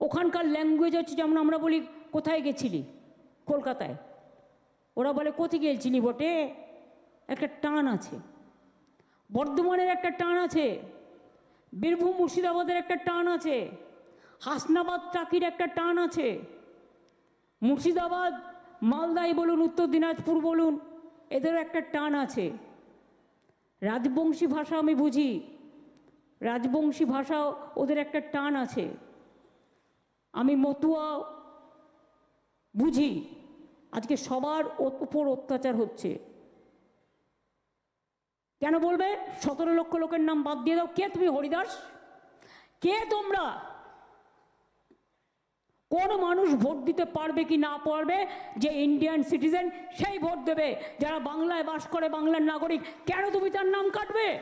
ওখানকার ল্যাঙ্গুয়েজ হচ্ছে যেমন আমরা বলি, কোথায় গেছিলি? কলকাতায়। ওরা বলে কোথায় গেছিলি বটে? একটা টান আছে। বর্ধমানের একটা টান আছে। বীরভূম মুর্শিদাবাদের একটা টান আছে। হাসনাবাদ চাকির একটা টান আছে। মুর্শিদাবাদ, মালদাই বলুন, উত্তর দিনাজপুর বলুন, এদেরও একটা টান আছে। রাজবংশী ভাষা আমি বুঝি। রাজবংশী ভাষা ওদের একটা টান আছে। আমি মতুয়া বুঝি। আজকে সবার উপর অত্যাচার হচ্ছে। কেন বলবে? সতেরো লক্ষ লোকের নাম বাদ দিয়ে দাও। কে তুমি হরিদাস? কে তোমরা? কোন মানুষ ভোট দিতে পারবে কি না পারবে? যে ইন্ডিয়ান সিটিজেন সেই ভোট দেবে। যারা বাংলায় বাস করে, বাংলার নাগরিক, কেন তুমি তার নাম কাটবে?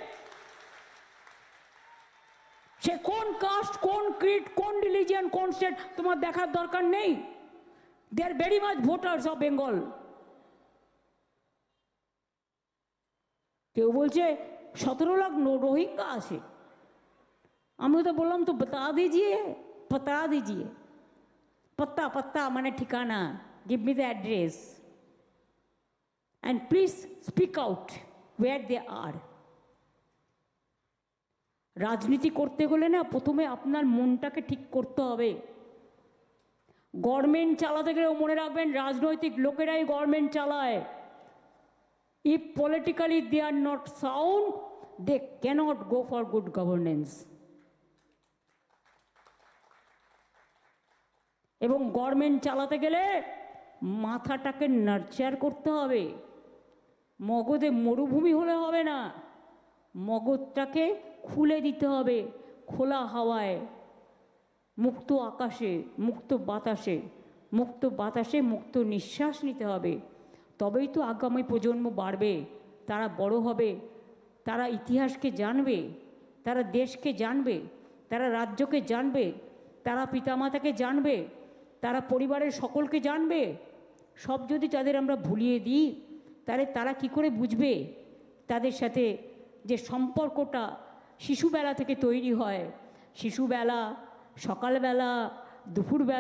সে কোন কাস্ট কোন ক্রিট কোন রিলিজিয়ান কোন স্টেট তোমার দেখার দরকার নেই। They are very much voters of Bengal কেউ বলছে, সতেরো লাখ রোহিঙ্গা আছে। আমি তো বললাম, তো বতা দিজিয়ে পতা দিজিয়ে। পত্তা পত্তা মানে ঠিকানা। Give me the address and please speak out where they are রাজনীতি করতে গেলে না প্রথমে আপনার মনটাকে ঠিক করতে হবে। গভর্নমেন্ট চালাতে গেলেও মনে রাখবেন, রাজনৈতিক লোকেরাই গভর্নমেন্ট চালায়। If politically they are not sound they cannot go for good governance এবং গভর্নমেন্ট চালাতে গেলে মাথাটাকে নার্চার করতে হবে। মগজে মরুভূমি হলে হবে না। মগজটাকে খুলে দিতে হবে খোলা হাওয়ায়। মুক্ত আকাশে, মুক্ত বাতাসে মুক্ত বাতাসে মুক্ত নিঃশ্বাস নিতে হবে। তবেই তো আগামী প্রজন্ম বাড়বে, তারা বড় হবে, তারা ইতিহাসকে জানবে, তারা দেশকে জানবে, তারা রাজ্যকে জানবে, তারা পিতামাতাকে জানবে, তারা পরিবারের সকলকে জানবে। সব যদি তাদের আমরা ভুলিয়ে দিই, তাহলে তারা কি করে বুঝবে? তাদের সাথে যে সম্পর্কটা শিশুবেলা থেকে তৈরি হয়। শিশুবেলা সকালবেলা দুপুরবেলা।